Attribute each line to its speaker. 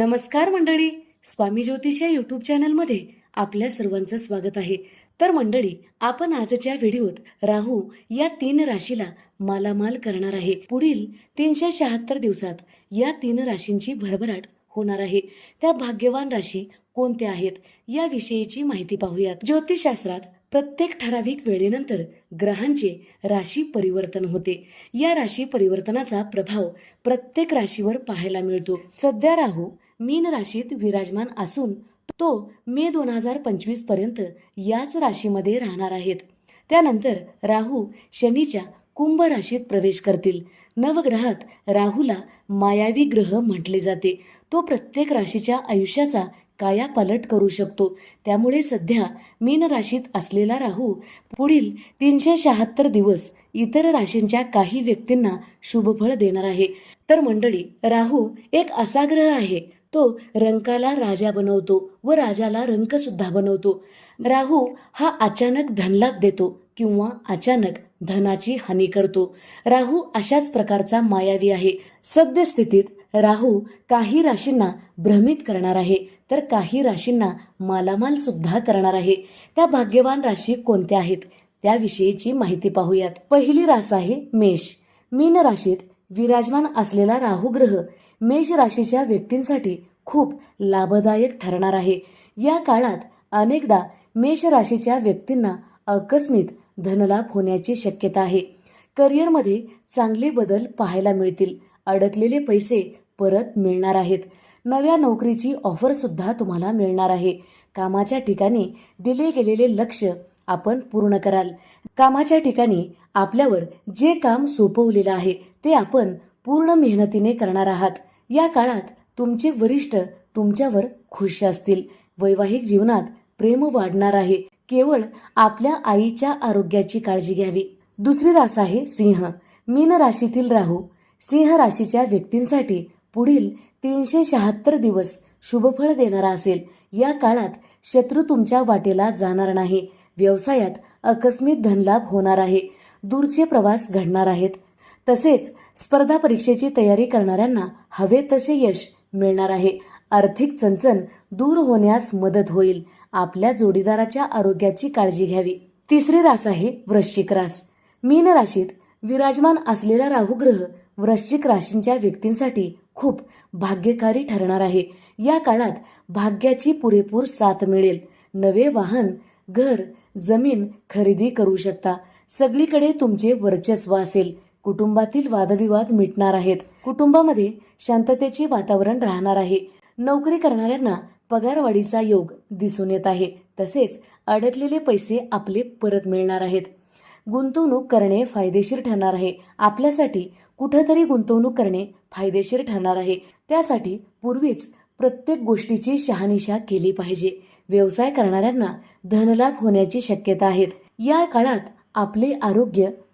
Speaker 1: नमस्कार मंडळी. स्वामी ज्योतिष या यूट्यूब चॅनलमध्ये आपल्या सर्वांचं स्वागत आहे. तर मंडळी आपण आजच्या व्हिडिओत राहू या तीन राशीला मालामाल करणार आहे. पुढील तीनशे शहात्तर दिवसात या तीन राशींची भरभराट होणार आहे. त्या भाग्यवान राशी कोणत्या आहेत? याविषयीची माहिती पाहूयात. ज्योतिषशास्त्रात प्रत्येक ठराविक वेळेनंतर ग्रहांचे राशी परिवर्तन होते. या राशी परिवर्तनाचा प्रभाव प्रत्येक राशीवर पाहायला मिळतो. सध्या राहू मीन राशीत विराजमान असून तो मे दोन हजार पंचवीसपर्यंत याच राशीमध्ये राहणार आहेत. त्यानंतर राहू शनीच्या कुंभ राशीत प्रवेश करतील. नवग्रहात राहूला मायावी ग्रह म्हटले जाते. तो प्रत्येक राशीच्या आयुष्याचा कायापालट करू शकतो. त्यामुळे सध्या मीन राशीत असलेला राहू पुढील तीनशे शहात्तर दिवस इतर राशींच्या काही व्यक्तींना शुभफळ देणार आहे. तर मंडळी राहू एक असा ग्रह आहे तो रंकाला राजा बनवतो व राजाला रंकसुद्धा बनवतो. राहू हा अचानक धनलाभ देतो किंवा अचानक धनाची हानी करतो. राहू अशाच प्रकारचा मायावी आहे. सद्यस्थितीत राहू काही राशींना भ्रमित करणार आहे. तर काही राशींना मालामाल सुद्धा करणार आहे. त्या भाग्यवान राशी कोणत्या आहेत? त्याविषयीची माहिती पाहूयात. पहिली रास आहे मेष. मीन राशीत विराजमान असलेला राहू ग्रह मेष राशीच्या व्यक्तींसाठी खूप लाभदायक ठरणार आहे. या काळात अनेकदा मेष राशीच्या व्यक्तींना अकस्मित धनलाभ होण्याची शक्यता आहे. करिअरमध्ये चांगले बदल पाहायला मिळतील. अडकलेले पैसे परत मिळणार आहेत. नव्या नोकरीची ऑफरसुद्धा तुम्हाला मिळणार आहे. कामाच्या ठिकाणी दिले गेलेले लक्ष आपण पूर्ण कराल. कामाच्या ठिकाणी आपल्यावर जे काम सोपवलेलं आहे ते आपण पूर्ण मेहनतीने करणार आहात. या काळात तुमचे वरिष्ठ तुमच्यावर खुश असतील. वैवाहिक जीवनात प्रेम वाढणार आहे. केवळ आपल्या आईच्या आरोग्याची काळजी घ्यावी. दुसरी रास आहे सिंह. मीन राशीतील राहू. सिंह राशीच्या व्यक्तींसाठी पुढील तीनशे शहात्तर दिवस शुभफळ देणारा असेल. या काळात शत्रू तुमच्या वाटेला जाणार नाही. व्यवसायात अकस्मित धनलाभ होणार आहे. दूरचे प्रवास घडणार आहेत. तसेच स्पर्धा परीक्षेची तयारी करणाऱ्यांना हवे तसे यश मिळणार आहे. आर्थिक चणचण दूर होण्यास मदत होईल. आपल्या जोडीदाराच्या आरोग्याची काळजी घ्यावी. तिसरी रास आहे वृश्चिक रास. मीन राशीत विराजमान असलेला राहू ग्रह वृश्चिक राशींच्या व्यक्तींसाठी खूप भाग्यकारी ठरणार आहे. या काळात भाग्याची पुरेपूर साथ मिळेल. नवे वाहन घर जमीन खरेदी करू शकता. सगळीकडे तुमचे वर्चस्व असेल. कुटुंबातील वादविवाद मिटणार आहेत. कुटुंबामध्ये शांततेचे वातावरण राहणार आहे. नोकरी करणाऱ्यांना पगारवाढीचा योग दिसून येत आहे. तसेच अडकलेले पैसे आपले परत मिळणार आहेत. गुंतवणूक करणे फायदेशीर ठरणार आहे. आपल्यासाठी कुठंतरी गुंतवणूक करणे फायदेशीर ठरणार आहे. त्यासाठी पूर्वीच प्रत्येक गोष्टीची शहानिशा केली पाहिजे. व्यवसाय करणाऱ्यांना धनलाभ होण्याची शक्यता आहेत. या काळात आपले आरोग्य